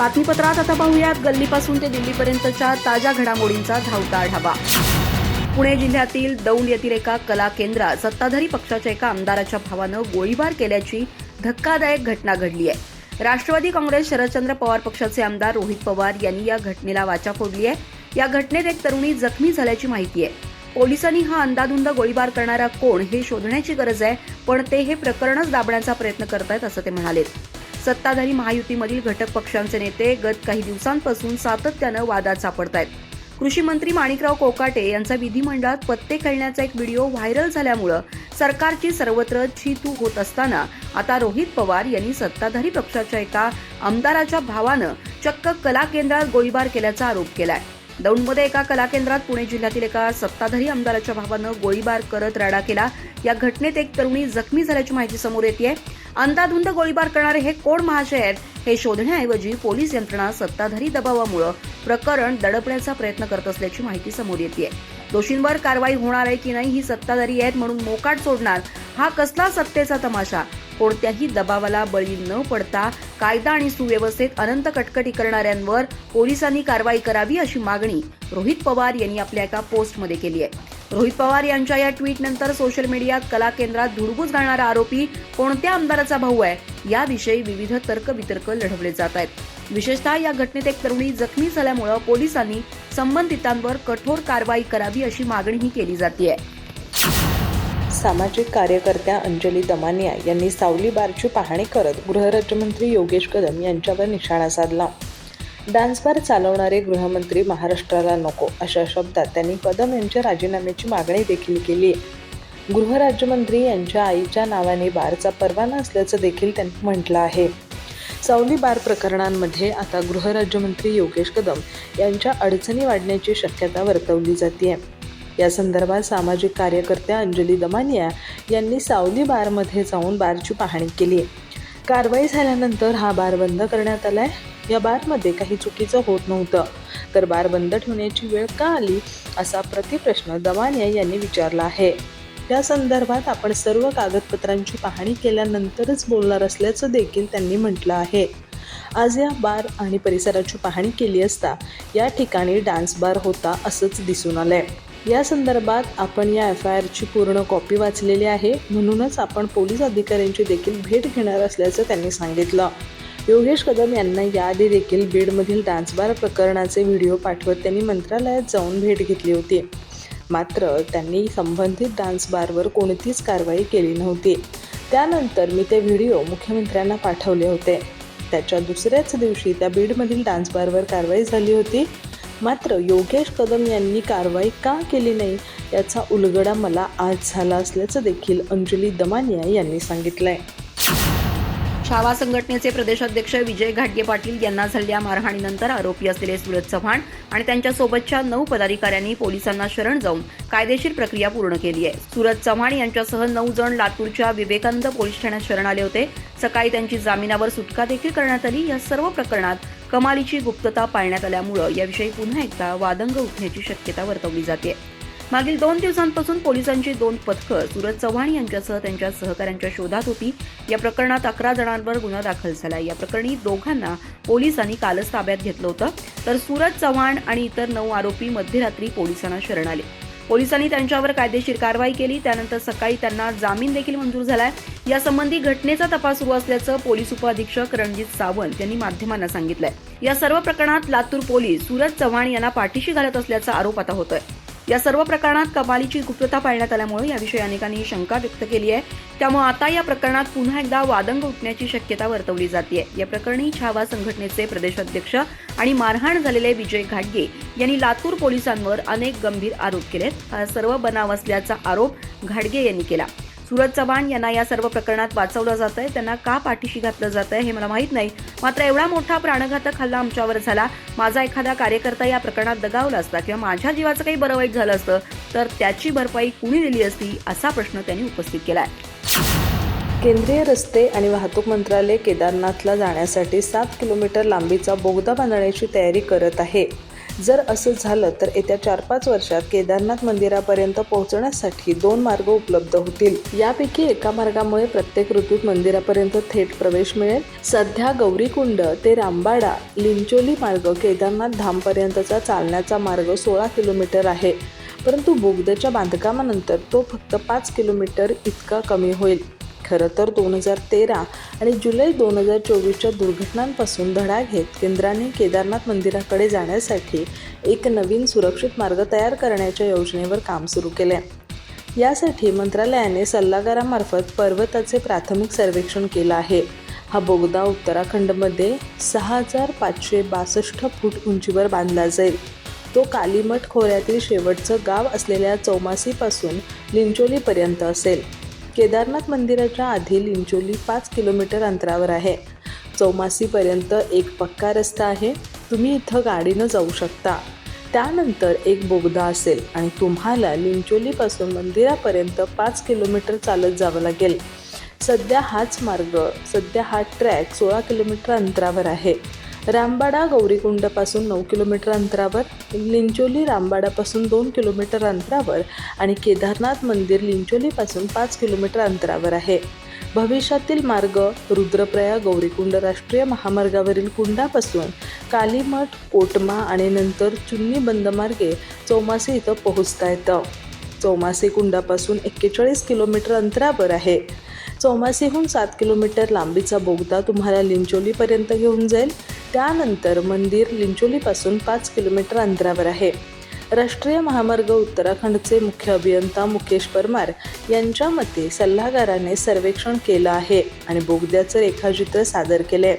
बातमीपत्रात आता पाहूयात. गल्लीपासून ते दिल्लीपर्यंतच्या ताज्या घडामोडींचा धावता आढावा. पुणे जिल्ह्यातील दौंड येथील एका कला केंद्रात सत्ताधारी पक्षाच्या एका आमदाराच्या भावानं गोळीबार केल्याची धक्कादायक घटना घडली आहे. राष्ट्रवादी काँग्रेस शरदचंद्र पवार पक्षाचे आमदार रोहित पवार यांनी या घटनेला वाचा फोडली आहे. या घटनेत एक तरुणी जखमी झाल्याची माहिती आहे. पोलिसांनी हा अंदाधुंद गोळीबार करणारा कोण हे शोधण्याची गरज आहे पण ते हे प्रकरणच दाबण्याचा प्रयत्न करतायत असं ते म्हणाले सत्ताधारी महायुतीमधील घटक पक्षांचे नेते गत काही दिवसांपासून सातत्यानं वादात सापडतायत कृषी मंत्री माणिकराव कोकाटे यांचा विधिमंडळात पत्ते खेळण्याचा एक व्हिडिओ व्हायरल झाल्यामुळं सरकारची सर्वत्र छितू होत असताना आता रोहित पवार यांनी सत्ताधारी पक्षाच्या एका आमदाराच्या भावानं चक्क कला केंद्रात गोळीबार केल्याचा आरोप केलाय. दौंडमध्ये एका कला केंद्रात पुणे जिल्ह्यातील एका सत्ताधारी आमदाराच्या भावानं गोळीबार करत राडा केला. या घटनेत एक तरुणी जखमी झाल्याची माहिती समोर येते अंदाधुंद गोळीबार करणारे हे कोण महाशय आहेत हे शोधण्याऐवजी पोलीस यंत्रणा सत्ताधारी दबावामुळे प्रकरण दडपण्याचा प्रयत्न करत असल्याची माहिती समोर येते दोषींवर कारवाई होणार आहे की नाही ही सत्ताधारी आहेत म्हणून मोकाट सोडणार हा कसला सत्तेचा तमाशा? कोणत्याही दबावाला बळी न पडता कायदा आणि सुव्यवस्थेत अनंत कटकटी करणाऱ्यांवर पोलिसांनी कारवाई करावी अशी मागणी रोहित पवार यांनी आपल्या एका पोस्टमध्ये केली आहे. रोहित पवार यांच्या या ट्विटनंतर सोशल मीडियात कला केंद्रात धुडगूस घालणारा आरोपी कोणत्या आमदाराचा भाऊ आहे? याविषयी विविध तर्कवितर्क लढवले जात आहेत. विशेषतः या घटनेत एक तरुणी जखमी झाल्यामुळं पोलिसांनी संबंधितांवर कठोर कारवाई करावी अशी मागणीही केली जाते सामाजिक कार्यकर्त्या अंजली दमानिया यांनी सावली बारची पाहणी करत गृहराज्यमंत्री योगेश कदम यांच्यावर निशाणा साधला. डान्स बार चालवणारे गृहमंत्री महाराष्ट्राला नको अशा शब्दात त्यांनी कदम यांच्या राजीनाम्याची मागणी देखील केली. गृहराज्यमंत्री यांच्या आईच्या नावाने बारचा परवाना असल्याचं देखील त्यांनी म्हटलं आहे. सावली बार प्रकरणांमध्ये आता गृहराज्यमंत्री योगेश कदम यांच्या अडचणी वाढण्याची शक्यता वर्तवली जाते या संदर्भात सामाजिक कार्यकर्त्या अंजली दमानिया यांनी सावली बारमध्ये जाऊन बारची पाहणी केली. कारवाई झाल्यानंतर हा बार बंद करण्यात आलाय. या बारमध्ये काही चुकीचं होत नव्हतं. तर बार बंद ठेवण्याची वेळ का आली? असा प्रतिप्रश्न दवानिया यांनी विचारला आहे. या संदर्भात आपण सर्व कागदपत्रांची पाहणी केल्यानंतरच बोलणार असल्याचं देखील त्यांनी म्हटलं आहे. आज या बार आणि परिसराची पाहणी केली असता या ठिकाणी डान्स बार होता असंच दिसून आलंय. या संदर्भात आपण या एफ आय आरची पूर्ण कॉपी वाचलेली आहे म्हणूनच आपण पोलीस अधिकाऱ्यांची देखील भेट घेणार असल्याचं त्यांनी सांगितलं. योगेश कदम यांना याआधी देखील बीडमधील डान्स बार प्रकरणाचे व्हिडिओ पाठवत त्यांनी मंत्रालयात जाऊन भेट घेतली होती. मात्र त्यांनी संबंधित डान्स बारवर कोणतीच कारवाई केली नव्हती. त्यानंतर मी ते व्हिडिओ मुख्यमंत्र्यांना पाठवले होते. त्याच्या दुसऱ्याच दिवशी त्या बीडमधील डान्स बारवर कारवाई झाली होती. मात्र योगेश कदम यांनी कारवाई का केली नाही याचा उलगडा मला आज झाला असल्याचं देखील अंजली दमानिया यांनी सांगितलं आहे छावा संघटनेचे प्रदेशाध्यक्ष विजय घाटगे पाटील यांना झालेल्या मारहाणीनंतर आरोपी असलेले सूरज चव्हाण आणि त्यांच्यासोबतच्या नऊ पदाधिकाऱ्यांनी पोलिसांना शरण जाऊन कायदेशीर प्रक्रिया पूर्ण केली आहे. सूरज चव्हाण यांच्यासह नऊ जण लातूरच्या विवेकानंद पोलीस ठाण्यात शरण आले होते. सकाळी त्यांची जामिनावर सुटका देखील करण्यात आली. या सर्व प्रकरणात कमालीची गुप्तता पाळण्यात आल्यामुळं याविषयी पुन्हा एकदा वादंग उठण्याची शक्यता वर्तवली जाते. मागील दोन दिवसांपासून पोलिसांची दोन पथकं सुरज चव्हाण यांच्यासह त्यांच्या सहकाऱ्यांच्या शोधात होती. या प्रकरणात अकरा जणांवर गुन्हा दाखल झाला. या प्रकरणी दोघांना पोलिसांनी कालच ताब्यात घेतलं होतं. तर सूरज चव्हाण आणि इतर नऊ आरोपी मध्यरात्री पोलिसांना शरण आले. पोलिसांनी त्यांच्यावर कायदेशीर कारवाई केली. त्यानंतर सकाळी त्यांना जामीन देखील मंजूर झालाय. यासंबंधी घटनेचा तपास सुरू असल्याचं पोलीस उपअधीक्षक रणजित सावंत यांनी माध्यमांना सांगितलंय. या सर्व प्रकरणात लातूर पोलीस सूरज चव्हाण यांना पाठीशी घालत असल्याचा आरोप आता होतोय. या सर्व प्रकरणात कमालीची गुप्तता पाळण्यात आल्यामुळे याविषयी अनेकांनी शंका व्यक्त केली आहे. त्यामुळे आता या प्रकरणात पुन्हा एकदा वादंग उठण्याची शक्यता वर्तवली जाते या प्रकरणी छावा संघटनेचे प्रदेशाध्यक्ष आणि मारहाण झालेले विजय घाटगे यांनी लातूर पोलिसांवर अनेक गंभीर आरोप केलेत. हा सर्व बनाव असल्याचा आरोप घाटगे यांनी केला. सुरज चव्हाण यांना या सर्व प्रकरणात वाचवलं जात आहे त्यांना का पाठीशी घातलं जात आहे हे मला माहीत नाही. मात्र एवढा मोठा प्राणघातक हल्ला आमच्यावर झाला. माझा एखादा कार्यकर्ता या प्रकरणात दगावला असता किंवा माझ्या जीवाचं काही बरं वाईट झालं असतं तर त्याची भरपाई कुणी दिली असती असा प्रश्न त्यांनी उपस्थित केला आहे केंद्रीय रस्ते आणि वाहतूक मंत्रालय केदारनाथला जाण्यासाठी सात किलोमीटर लांबीचा बोगदा बांधण्याची तयारी करत आहे. जर असं झालं तर येत्या चार पाच वर्षात केदारनाथ मंदिरापर्यंत पोहोचण्यासाठी दोन मार्ग उपलब्ध होतील. यापैकी एका मार्गामुळे प्रत्येक ऋतूत मंदिरापर्यंत थेट प्रवेश मिळेल. सध्या गौरीकुंड ते रामबाडा लिंचोली मार्ग केदारनाथ धामपर्यंतचा चालण्याचा मार्ग सोळा किलोमीटर आहे. परंतु बोगद्याच्या बांधकामानंतर तो फक्त पाच किलोमीटर इतका कमी होईल. खरं तर दोन हजार तेरा आणि जुलै दोन हजार चोवीसच्या दुर्घटनांपासून धडा घेत केंद्राने केदारनाथ मंदिराकडे जाण्यासाठी एक नवीन सुरक्षित मार्ग तयार करण्याच्या योजनेवर काम सुरू केले. यासाठी मंत्रालयाने सल्लागारामार्फत पर्वताचे प्राथमिक सर्वेक्षण केलं आहे. हा बोगदा उत्तराखंडमध्ये सहा हजार पाचशे बासष्ट फूट उंचीवर बांधला जाईल. तो कालीमठ खोऱ्यातील शेवटचं गाव असलेल्या चौमासीपासून लिंचोलीपर्यंत असेल. केदारनाथ मंदिराच्या आधी लिंचोली पाच किलोमीटर अंतरावर आहे. चौमासीपर्यंत एक पक्का रस्ता आहे. तुम्ही इथं गाडीनं जाऊ शकता. त्यानंतर एक बोगदा असेल आणि तुम्हाला लिंचोलीपासून मंदिरापर्यंत पाच किलोमीटर चालत जावं लागेल. सध्या हाच मार्ग सध्या हा ट्रॅक सोळा किलोमीटर अंतरावर आहे. रामबाडा गौरीकुंडपासून नऊ किलोमीटर अंतरावर लिंचोली रामबाडापासून दोन किलोमीटर अंतरावर आणि केदारनाथ मंदिर लिंचोलीपासून पाच किलोमीटर अंतरावर आहे. भविष्यातील मार्ग रुद्रप्रयाग गौरीकुंड राष्ट्रीय महामार्गावरील कुंडापासून कालीमठ कोटमा आणि नंतर चुन्नी बंद मार्गे चौमासी इथं पोहोचता येतं. चौमासी कुंडापासून एक्केचाळीस किलोमीटर अंतरावर आहे. चौमासीहून सात किलोमीटर लांबीचा बोगदा तुम्हाला लिंचोलीपर्यंत घेऊन जाईल. त्यानंतर मंदिर लिंचोलीपासून पाच किलोमीटर अंतरावर आहे. राष्ट्रीय महामार्ग उत्तराखंडचे मुख्य अभियंता मुकेश परमार यांच्या मते सल्लागाराने सर्वेक्षण केलं आहे आणि बोगद्याचं रेखाचित्र सादर केले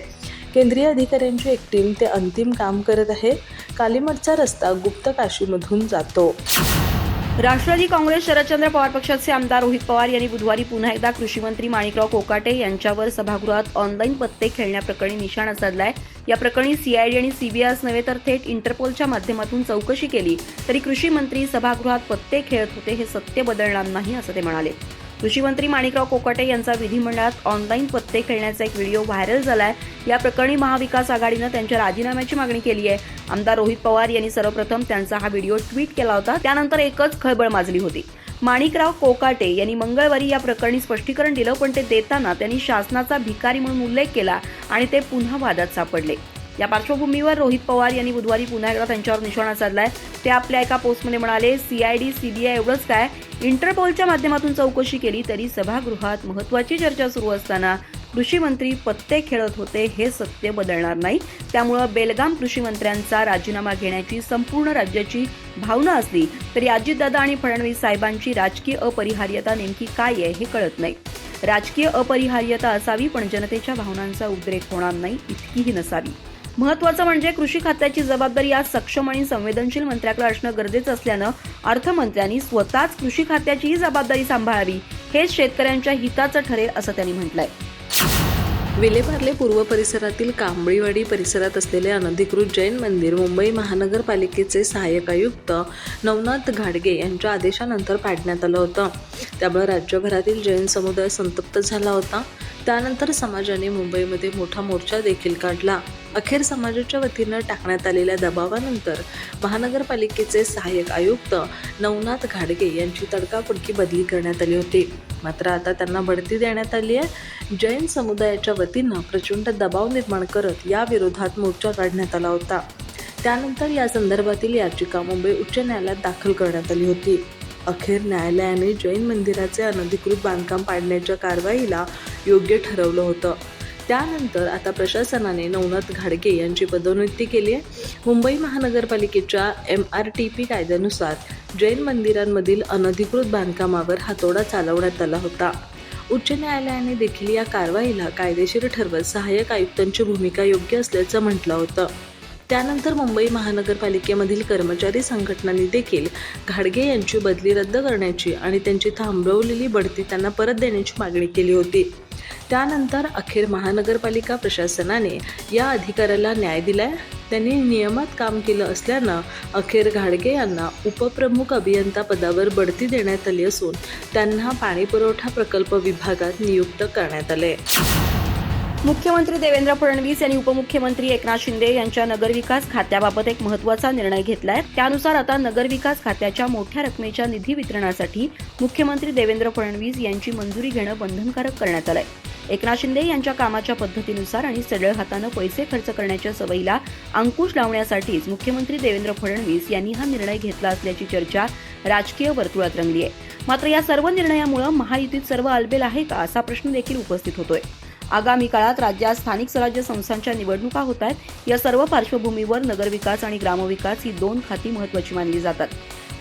केंद्रीय अधिकाऱ्यांची एक टीम ते अंतिम काम करत आहे. कालीमठचा रस्ता गुप्त काशीमधून जातो. राष्ट्रवादी काँग्रेस शरदचंद्र पवार पक्षाचे आमदार रोहित पवार यांनी बुधवारी पुन्हा एकदा कृषीमंत्री माणिकराव कोकाटे यांच्यावर सभागृहात ऑनलाईन पत्ते खेळण्याप्रकरणी निशाणा साधलाय. या प्रकरणी सीआयडी आणि सीबीआयच नव्हे तर थेट इंटरपोलच्या माध्यमातून चौकशी केली तरी कृषी मंत्री सभागृहात पत्ते खेळत होते हे सत्य बदलणार नाही असं ते म्हणाले. कृषी मंत्री माणिकराव कोकाटे यांचा विधिमंडळात ऑनलाईन पत्ते खेळण्याचा एक व्हिडिओ व्हायरल झालाय. या प्रकरणी महाविकास आघाडीनं त्यांच्या राजीनाम्याची मागणी केली आहे. आमदार रोहित पवार यांनी सर्वप्रथम त्यांचा हा व्हिडिओ ट्विट केला होता. त्यानंतर एकच खळबळ माजली होती. माणिकराव कोकाटे यांनी मंगळवारी या प्रकरणी स्पष्टीकरण दिलं पण ते देताना त्यांनी शासनाचा भिकारी म्हणून उल्लेख केला आणि ते पुन्हा वादात सापडले. या पार्श्वभूमीवर रोहित पवार यांनी बुधवारी पुन्हा एकदा त्यांच्यावर निशाणा साधलाय. ते आपल्या एका पोस्टमध्ये म्हणाले सीआयडी सीबीआय एवढंच काय? इंटरपोलच्या माध्यमातून चौकशी केली तरी सभागृहात महत्वाची चर्चा सुरू असताना कृषी मंत्री पत्ते खेळत होते हे सत्य बदलणार नाही. त्यामुळं बेलगाम कृषी मंत्र्यांचा राजीनामा घेण्याची संपूर्ण राज्याची भावना असली तरी अजितदादा आणि फडणवीस साहेबांची राजकीय अपरिहार्यता नेमकी काय आहे हे कळत नाही. राजकीय अपरिहार्यता असावी पण जनतेच्या भावनांचा उद्रेक होणार नाही इतकीही नसावी. महत्वाचं म्हणजे कृषी खात्याची जबाबदारी आज सक्षम आणि संवेदनशील मंत्र्याकडे असणं गरजेचं असल्यानं अर्थमंत्र्यांनी स्वतःच कृषी खात्याची ही जबाबदारी सांभाळावी हेच शेतकऱ्यांच्या हिताचं ठरेल असं त्यांनी म्हटलंय. विलेपार्ले पूर्व परिसरातील कांबळीवाडी परिसरात असलेले अनधिकृत जैन मंदिर मुंबई महानगरपालिकेचे सहाय्यक आयुक्त नवनाथ घाडगे यांच्या आदेशानंतर पाडण्यात आलं होतं. त्यामुळे राज्यभरातील जैन समुदाय संतप्त झाला होता. त्यानंतर समाजाने मुंबईमध्ये मोठा मोर्चा देखील काढला. अखेर समाजाच्या वतीनं टाकण्यात आलेल्या दबावानंतर महानगरपालिकेचे सहाय्यक आयुक्त नवनाथ घाडगे यांची तडकाफडकी बदली करण्यात आली होती. मात्र आता त्यांना बढती देण्यात आली आहे. जैन समुदायाच्या वतीनं प्रचंड दबाव निर्माण करत या विरोधात मोर्चा काढण्यात आला होता. त्यानंतर या संदर्भातील याचिका मुंबई उच्च न्यायालयात दाखल करण्यात आली होती. अखेर न्यायालयाने जैन मंदिराचे अनधिकृत बांधकाम पाडण्याच्या कारवाईला योग्य ठरवलं होतं. त्यानंतर आता प्रशासनाने नवनाथ घाडगे यांची पदोन्नती केली आहे. मुंबई महानगरपालिकेच्या एम आर टी पी कायद्यानुसार जैन मंदिरांमधील अनधिकृत बांधकामावर हातोडा चालवण्यात आला होता. उच्च न्यायालयाने देखील या कारवाईला कायदेशीर ठरवत सहाय्यक आयुक्तांची भूमिका योग्य असल्याचं म्हटलं होतं. त्यानंतर मुंबई महानगरपालिकेमधील कर्मचारी संघटनांनी देखील घाडगे यांची बदली रद्द करण्याची आणि त्यांची थांबवलेली बढती त्यांना परत देण्याची मागणी केली होती. त्यानंतर अखेर महानगरपालिका प्रशासनाने या अधिकाऱ्याला न्याय दिलाय. त्यांनी नियमात काम केलं असल्यानं अखेर घाडगे यांना उपप्रमुख अभियंता पदावर बढती देण्यात आली असून त्यांना पाणीपुरवठा प्रकल्प विभागात नियुक्त करण्यात आले. मुख्यमंत्री देवेंद्र फडणवीस यांनी उपमुख्यमंत्री एकनाथ शिंदे यांच्या नगरविकास खात्याबाबत एक महत्त्वाचा निर्णय घेतलाय. त्यानुसार आता नगरविकास खात्याच्या मोठ्या रकमेच्या निधी वितरणासाठी मुख्यमंत्री देवेंद्र फडणवीस यांची मंजुरी घेणं बंधनकारक करण्यात आलं आहे एकनाथ शिंदे यांच्या कामाच्या पद्धतीनुसार आणि सडळ हातानं पैसे खर्च करण्याच्या सवयीला अंकुश लावण्यासाठीच मुख्यमंत्री देवेंद्र फडणवीस यांनी हा निर्णय घेतला असल्याची चर्चा राजकीय वर्तुळात रंगली आहे मात्र या सर्व निर्णयामुळे महायुतीत सर्व आलबेल आहे का असा प्रश्न देखील उपस्थित होतोय. आगामी काळात राज्यात स्थानिक स्वराज्य संस्थांच्या निवडणुका होत आहेत. या सर्व पार्श्वभूमीवर नगरविकास आणि ग्रामविकास ही दोन खाती महत्वाची मानली जातात.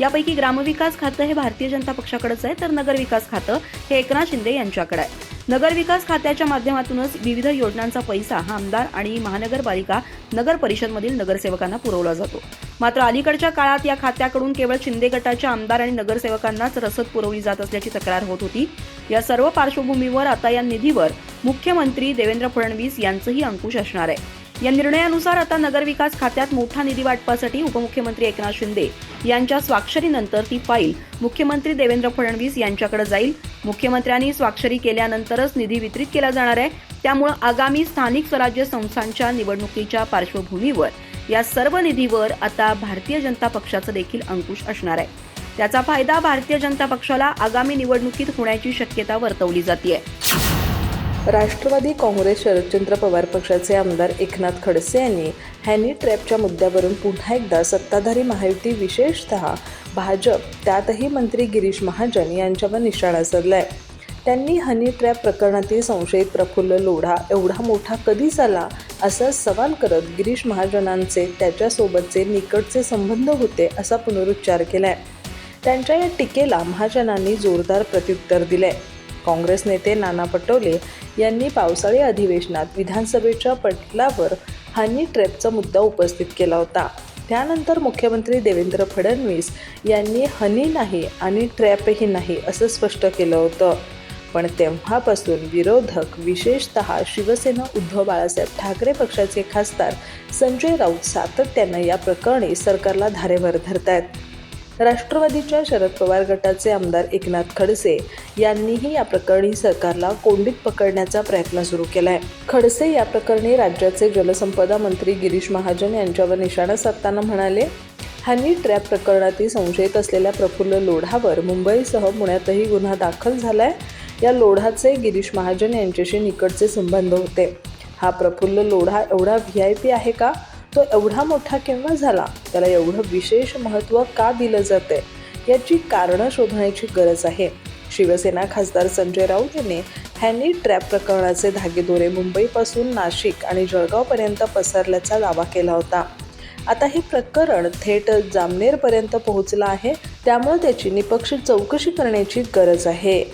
यापैकी ग्रामविकास खातं हे भारतीय जनता पक्षाकडेच आहे तर नगरविकास खातं हे एकनाथ शिंदे यांच्याकडे आहे. नगरविकास खात्याच्या माध्यमातूनच विविध योजनांचा पैसा हा आमदार आणि महानगरपालिका नगर परिषदमधील नगरसेवकांना पुरवला जातो. मात्र अलीकडच्या काळात या खात्याकडून केवळ शिंदे गटाच्या आमदार आणि नगरसेवकांनाच रसद पुरवली जात असल्याची तक्रार होत होती. या सर्व पार्श्वभूमीवर आता या निधीवर मुख्यमंत्री देवेंद्र फडणवीस यांचंही अंकुश असणार आहे. या निर्णयानुसार आता नगरविकास खात्यात मोठा निधी वाटपासाठी उपमुख्यमंत्री एकनाथ शिंदे यांच्या स्वाक्षरीनंतर ती फाईल मुख्यमंत्री देवेंद्र फडणवीस यांच्याकडे जाईल. मुख्यमंत्र्यांनी स्वाक्षरी केल्यानंतरच निधी वितरित केला जाणार आहे. त्यामुळे आगामी स्थानिक स्वराज्य संस्थांच्या निवडणुकीच्या पार्श्वभूमीवर या सर्व निधीवर आता भारतीय जनता पक्षाचं देखील अंकुश असणार आहे. त्याचा फायदा भारतीय जनता पक्षाला आगामी निवडणुकीत होण्याची शक्यता वर्तवली जाते राष्ट्रवादी काँग्रेस शरदचंद्र पवार पक्षाचे आमदार एकनाथ खडसे यांनी हॅनी ट्रॅपच्या मुद्द्यावरून पुन्हा एकदा सत्ताधारी महायुती विशेषतः भाजप त्यातही मंत्री गिरीश महाजन यांच्यावर निशाणा साधलाय त्यांनी हनी ट्रॅप प्रकरणातील संशयित प्रफुल्ल लोढा एवढा मोठा कधी झाला असा सवाल करत गिरीश महाजनांचे त्याच्यासोबतचे निकटचे संबंध होते असा पुनरुच्चार केलाय. त्यांच्या या टीकेला महाजनांनी जोरदार प्रत्युत्तर दिलंय. काँग्रेस नेते नाना पटोले यांनी पावसाळी अधिवेशनात विधानसभेच्या पटलावर हनी ट्रॅपचा मुद्दा उपस्थित केला होता. त्यानंतर मुख्यमंत्री देवेंद्र फडणवीस यांनी हनी नाही आणि ट्रॅपही नाही असं स्पष्ट केलं होतं. पण तेव्हापासून विरोधक विशेषत शिवसेना उद्धव बाळासाहेब ठाकरे पक्षाचे खासदार संजय राऊत सातत्यानं या प्रकरणी सरकारला धारेवर धरत आहेत राष्ट्रवादीच्या शरद पवार गटाचे आमदार एकनाथ खडसे यांनीही या प्रकरणी सरकारला कोंडीत पकडण्याचा प्रयत्न सुरू केलाय. खडसे या प्रकरणी राज्याचे जलसंपदा मंत्री गिरीश महाजन यांच्यावर निशाणा साधताना म्हणाले हनी ट्रॅप प्रकरणातील संशयित असलेल्या प्रफुल्ल लोढावर मुंबईसह पुण्यातही गुन्हा दाखल झालाय. या लोढाचे गिरीश महाजन यांच्याशी निकटचे संबंध होते. हा प्रफुल्ल लोढा एवढा व्ही आय पी आहे का? तो एवढा मोठा केव्हा झाला? त्याला एवढं विशेष महत्त्व का दिलं जाते याची कारणं शोधण्याची गरज आहे. शिवसेना खासदार संजय राऊत यांनी हॅनी ट्रॅप प्रकरणाचे धागेदोरे मुंबईपासून नाशिक आणि जळगावपर्यंत पसरल्याचा दावा केला होता. आता हे प्रकरण थेट जामनेरपर्यंत पोहोचलं आहे. त्यामुळे त्याची निपक्ष चौकशी करण्याची गरज आहे.